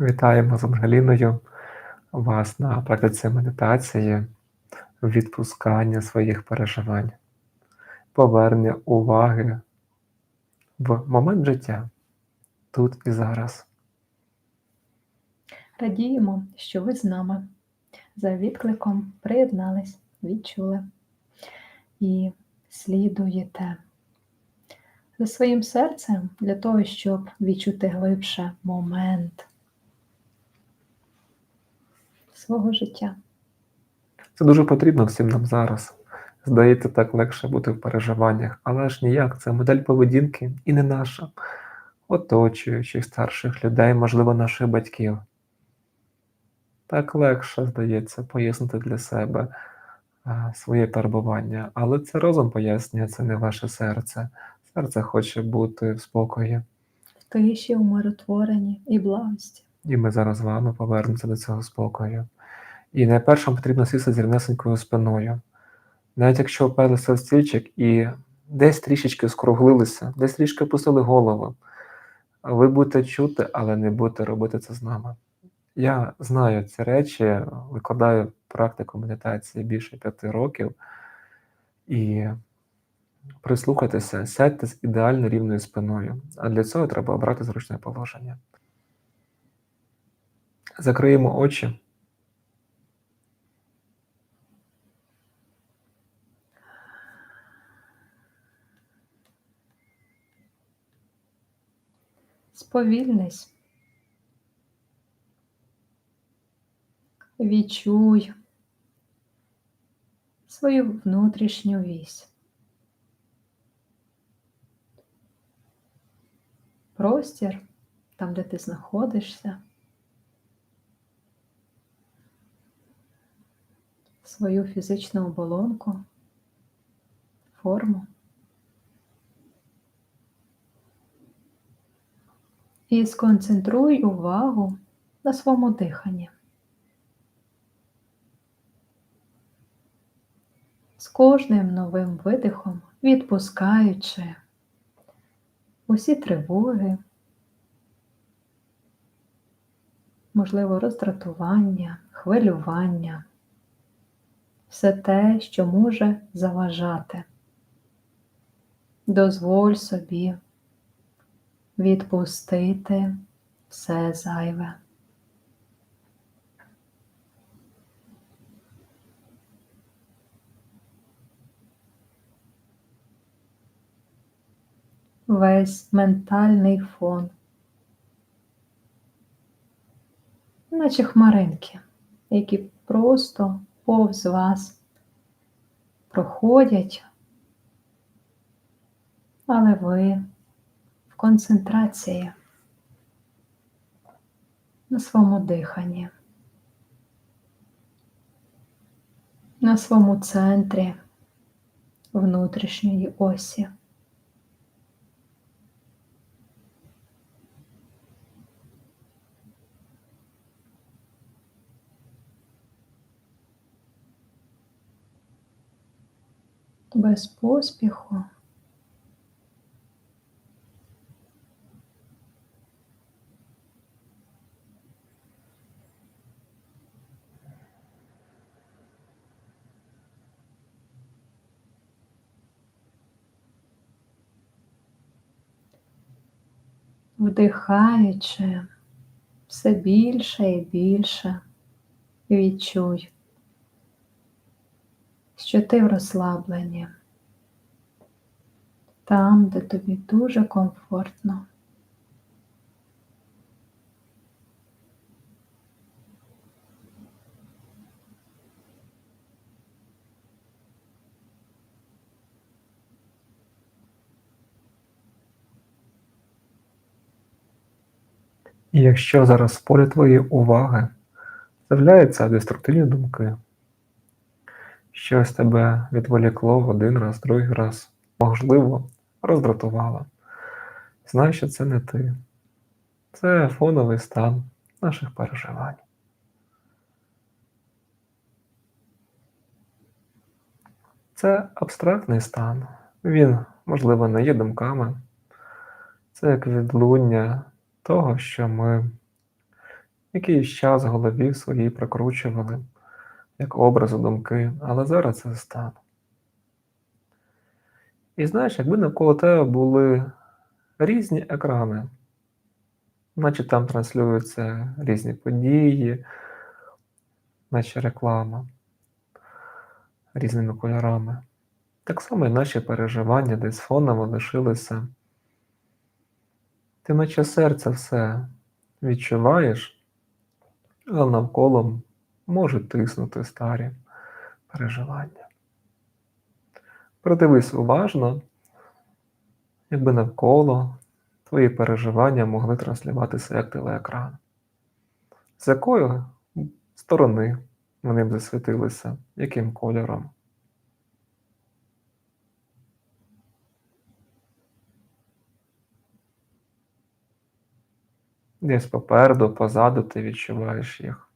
Вітаємо з Ангеліною вас на практиці медитації, відпускання своїх переживань, повернення уваги в момент життя тут і зараз. Радіємо, що ви з нами. За відкликом приєднались, відчули і слідуєте. За своїм серцем для того, щоб відчути глибше момент свого життя. Це дуже потрібно всім нам зараз. Здається, так легше бути в переживаннях, але ж ніяк, це модель поведінки і не наша, оточуючих старших людей, можливо, наших батьків. Так легше, здається, пояснити для себе а, своє перебування, але це розум пояснює, це не ваше серце. Серце хоче бути в спокої. В тиші, умиротворенні і благості. І ми зараз з вами повернемося до цього спокою. І найперше потрібно сісти з рівнесенькою спиною. Навіть якщо вперлися в стільчик і десь трішечки скруглилися, десь трішки опустили голову, ви будете чути, але не будете робити це з нами. Я знаю ці речі, викладаю практику медитації більше п'яти років. І прислухайтеся, сядьте з ідеально рівною спиною. А для цього треба обрати зручне положення. Закриємо очі. Сповільнись. Відчуй свою внутрішню вісь. Простір, там, де ти знаходишся, свою фізичну оболонку, форму. І сконцентруй увагу на своєму диханні. З кожним новим видихом відпускаючи усі тривоги, можливо, роздратування, хвилювання, все те, що може заважати. Дозволь собі відпустити все зайве. Весь ментальний фон, наче хмаринки, які просто повз вас проходять, але ви концентрації на своєму диханні, на своєму центрі внутрішньої осі. Без поспіху вдихаючи все більше і більше, відчуй, що ти в розслабленні, там, де тобі дуже комфортно. І якщо зараз в полі твоєї уваги з'являються деструктивні думки, щось тебе відволікло в один раз, другий раз, можливо, роздратувало, знай, що це не ти. Це фоновий стан наших переживань. Це абстрактний стан. Він, можливо, не є думками. Це як відлуння того, що ми якийсь час в голові своїй прокручували, як образи думки, але зараз це стан. І знаєш, якби навколо тебе були різні екрани, наче там транслюються різні події, наче реклама різними кольорами. Так само і наші переживання десь фоново лишилися. Ти наче серце все відчуваєш, але навколо можуть тиснути старі переживання. Придивись уважно, якби навколо твої переживання могли транслюватися як телеекран. З якої сторони вони б засвітилися, яким кольором? Десь попереду, позаду ти відчуваєш їх,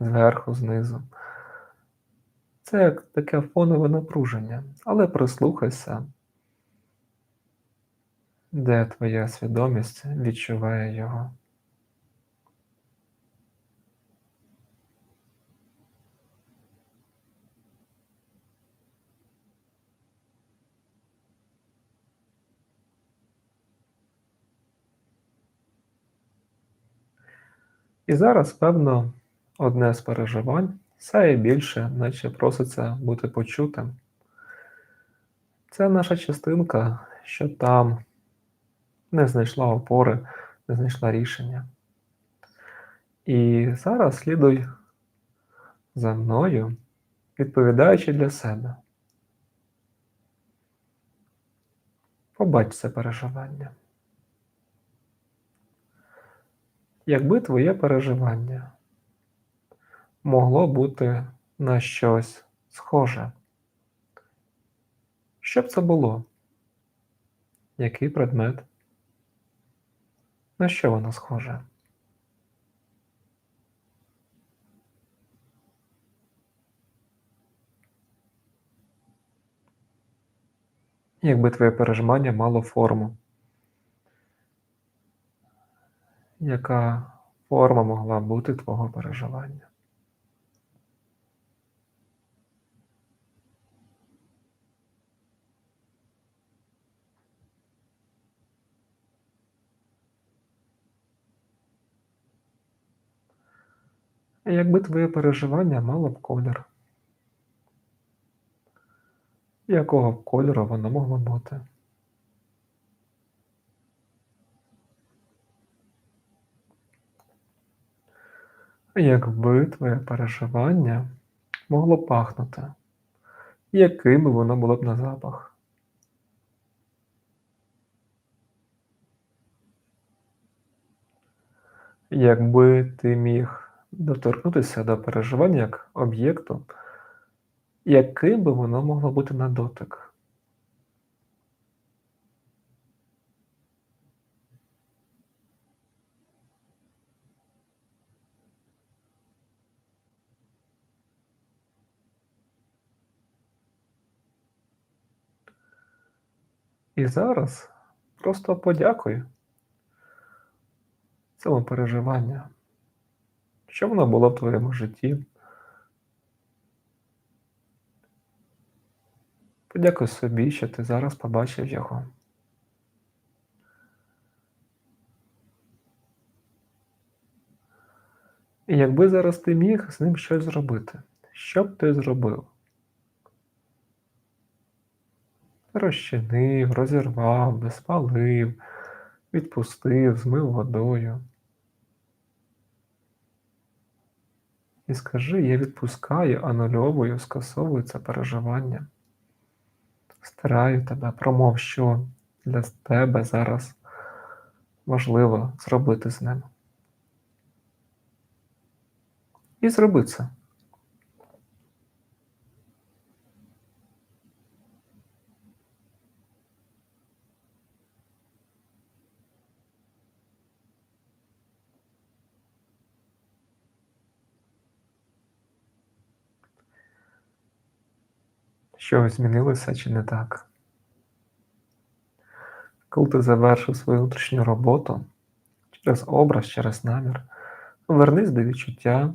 зверху, знизу. Це як таке фонове напруження, але прислухайся, де твоя свідомість відчуває його. І зараз, певно, одне з переживань сяє більше, наче проситься бути почутим. Це наша частинка, що там не знайшла опори, не знайшла рішення. І зараз слідуй за мною, відповідаючи для себе. Побач це переживання. Якби твоє переживання могло бути на щось схоже, що б це було? Який предмет? На що воно схоже? Якби твоє переживання мало форму, яка форма могла бути твого переживання? Якби твоє переживання мало б колір, якого б кольору воно могло бути? Якби твоє переживання могло пахнути, яким би воно було б на запах? Якби ти міг доторкнутися до переживання як об'єкту, яким би воно могло бути на дотик? І зараз просто подякуй цьому переживанню, що воно було в твоєму житті. Подякуй собі, що ти зараз побачив його. І якби зараз ти міг з ним щось зробити, що б ти зробив? Розчинив, розірвав би, спалив, відпустив, змив водою. І скажи, я відпускаю, анульовую, скасовую це переживання. Стираю тебе, промов, що для тебе зараз важливо зробити з ним. І зроби це. Щось змінилося чи не так? Коли ти завершив свою внутрішню роботу через образ, через намір, Вернись до відчуття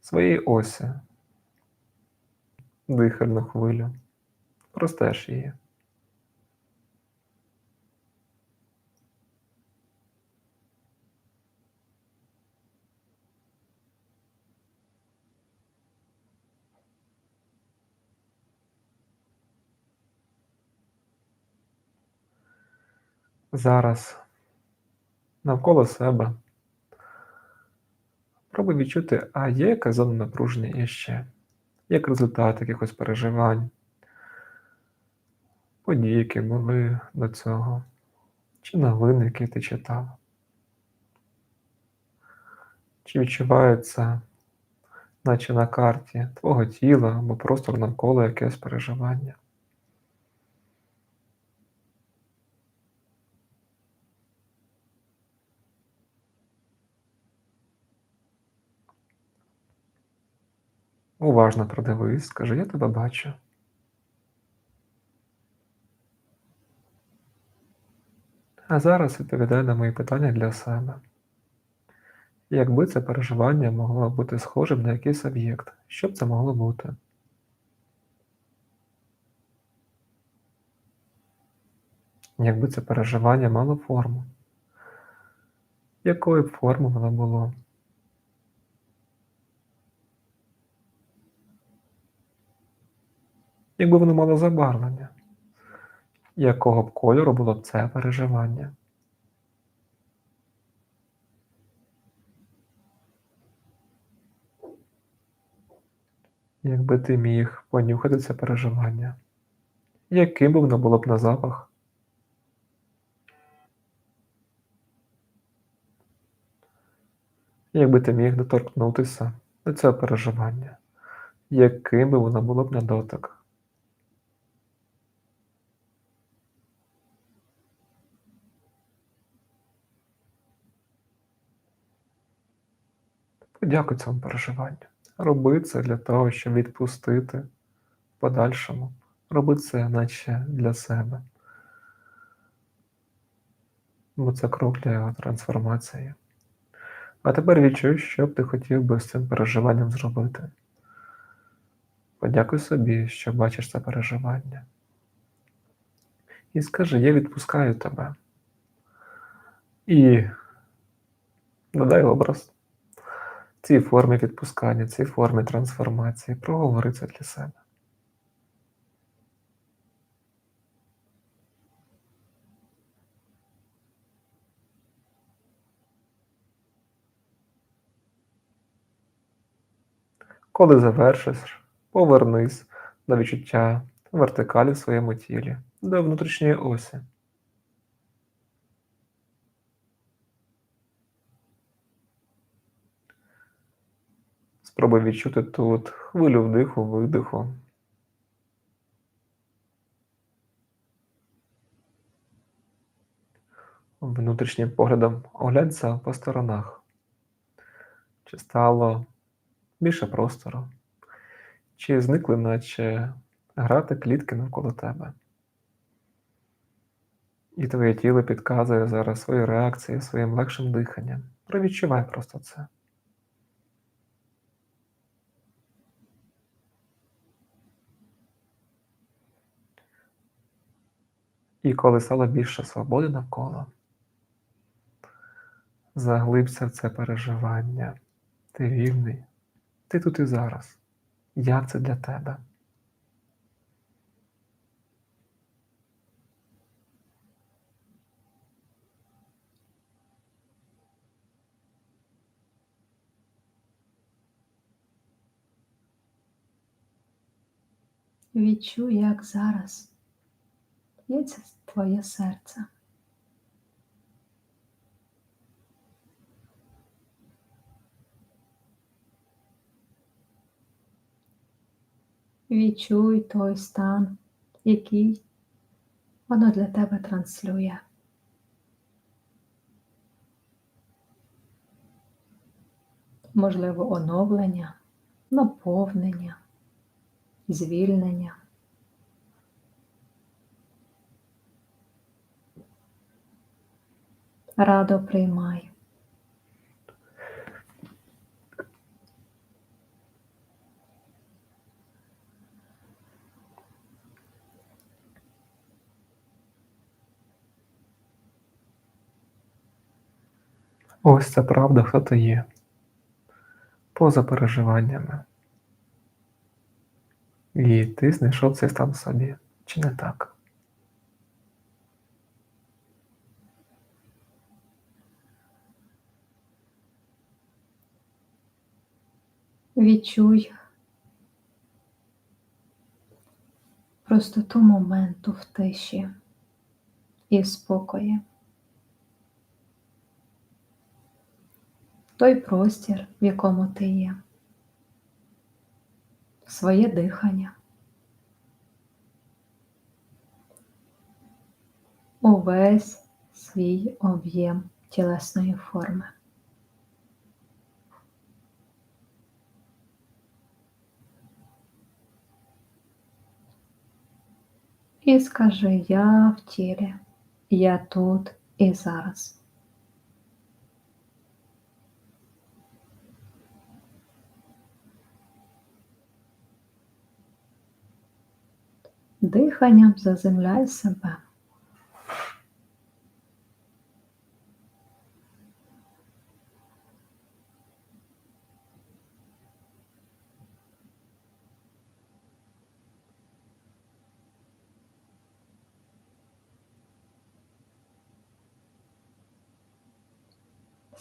своєї осі, дихальну хвилю, простеж її. Зараз навколо себе. Пробуй відчути, а є яка зона напруження іще, як результат якихось переживань, події, які були до цього, чи новини, які ти читав. Чи відчувається, наче на карті твого тіла або просто навколо якесь переживання. Уважно продивись, скажи, я тебе бачу. А зараз відповідай на мої питання для себе. Якби це переживання могло бути схожим на якийсь об'єкт, що б це могло бути? Якби це переживання мало форму, якої б форми воно було? Якби воно мало забарвлення, якого б кольору було б це переживання? Якби ти міг понюхати це переживання, яким би воно було б на запах? Якби ти міг доторкнутися до цього переживання, яким би воно було б на дотик? Подякуй цьому переживанню. Роби це для того, щоб відпустити в подальшому. Роби це наче для себе. Бо це крок для його трансформації. А тепер відчуй, що б ти хотів би з цим переживанням зробити. Подякуй собі, що бачиш це переживання. І скажи, я відпускаю тебе. І додай образ цій формі відпускання, цій формі трансформації. Проговори це для себе. Коли завершиш, повернись до відчуття вертикалі в своєму тілі, до внутрішньої осі. Спробуй відчути тут хвилю вдиху, видиху. Внутрішнім поглядом оглянься по сторонах. Чи стало більше простору? Чи зникли, наче грати клітки навколо тебе? І твоє тіло підказує зараз свої реакції своїм легшим диханням. Провідчувай просто це. І коли стало більше свободи навколо, заглибся в це переживання. Ти вільний, ти тут і зараз. Як це для тебе? Відчуй, як зараз б'ється твоє серце. Відчуй той стан, який воно для тебе транслює. Можливо, оновлення, наповнення, звільнення. радо приймаю. Ось це правда, хто ти є, поза переживаннями. І ти знайшов цей стан собі, чи не так? Відчуй простоту моменту в тиші і в спокої. Той простір, в якому ти є, своє дихання. Увесь свій об'єм тілесної форми. І скажи я в тілі, я тут і зараз. Диханням заземляй себе.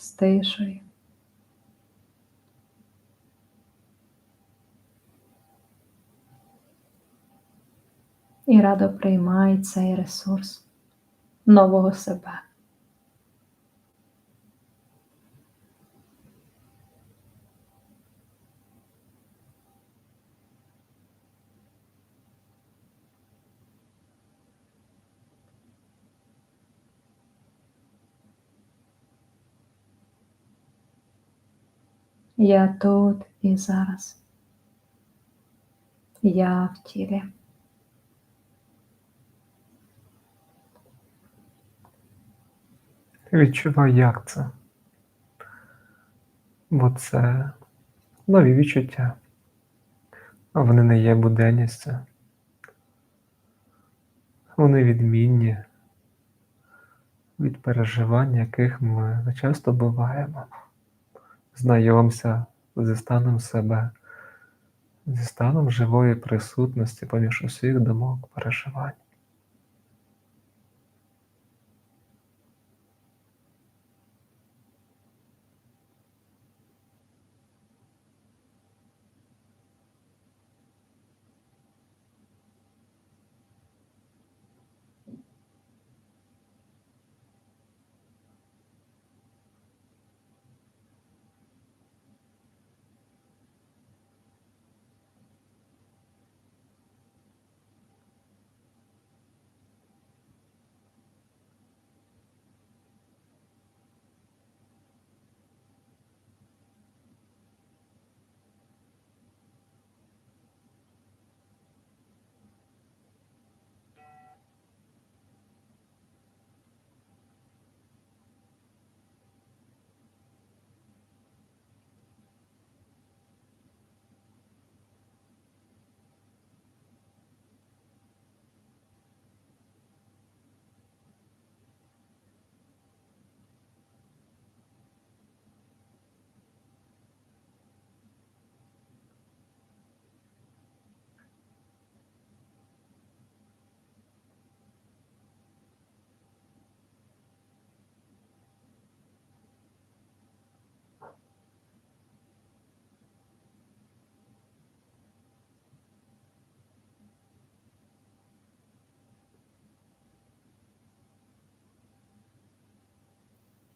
Стишуй. І радо приймай цей ресурс нового себе. Я тут і зараз. Я в тілі. Відчувай, як це. Бо це нові відчуття. А вони не є буденністю. Вони відмінні від переживань, яких ми часто буваємо. Знайомся зі станом себе, зі станом живої присутності поміж усіх думок переживань.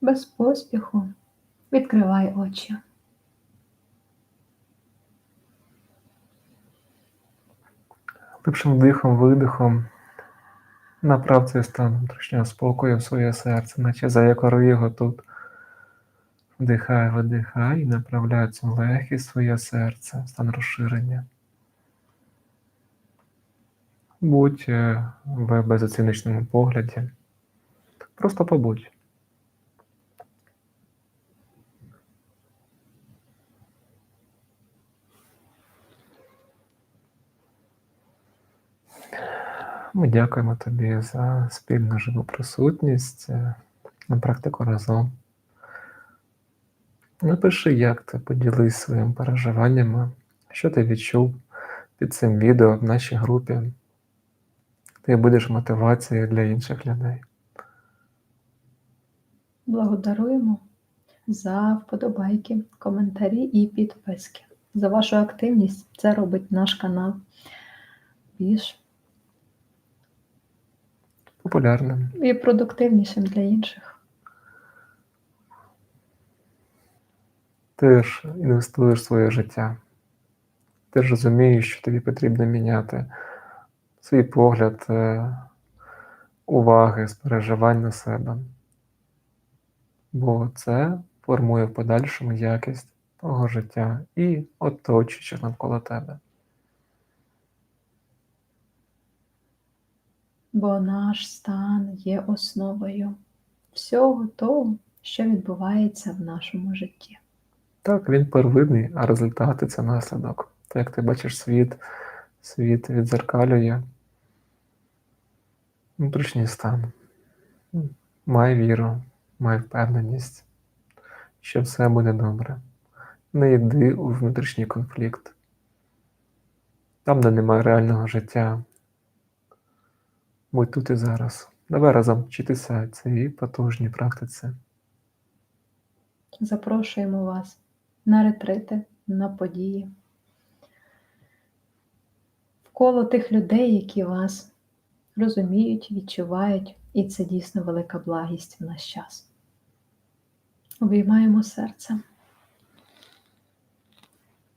Без поспіху відкривай очі. Глибшим вдихом, видихом направ цей стан внутрішнього спокою в своє серце, наче заякори його тут. Вдихай, видихай і направляй цю легкість своє серце, стан розширення. Будь е, в безоціночному погляді. Просто побудь. Ми дякуємо тобі за спільну живу присутність е, на практику разом. Напиши, як ти поділись своїми переживаннями, що ти відчув під цим відео в нашій групі. Ти будеш мотивацією для інших людей. Благодаруємо за вподобайки, коментарі і підписки. За вашу активність це робить наш канал більш Популярним. і продуктивнішим для інших. Ти ж інвестуєш своє життя. Ти ж розумієш, що тобі потрібно міняти свій погляд, е, уваги, спереживань на себе. Бо це формує в подальшому якість твого життя і оточуючих навколо тебе. Бо наш стан є основою всього того, що відбувається в нашому житті. Так, він первинний, а результати це наслідок. Так як ти бачиш світ, світ відзеркалює внутрішній стан. Май віру, май впевненість, що все буде добре. Не йди у внутрішній конфлікт. Там, де немає реального життя. Будь тут і зараз. Давай разом вчитися цій потужній практиці. Запрошуємо вас на ретрити, на події, в коло тих людей, які вас розуміють, відчувають, і це дійсно велика благість в наш час. Обіймаємо серце.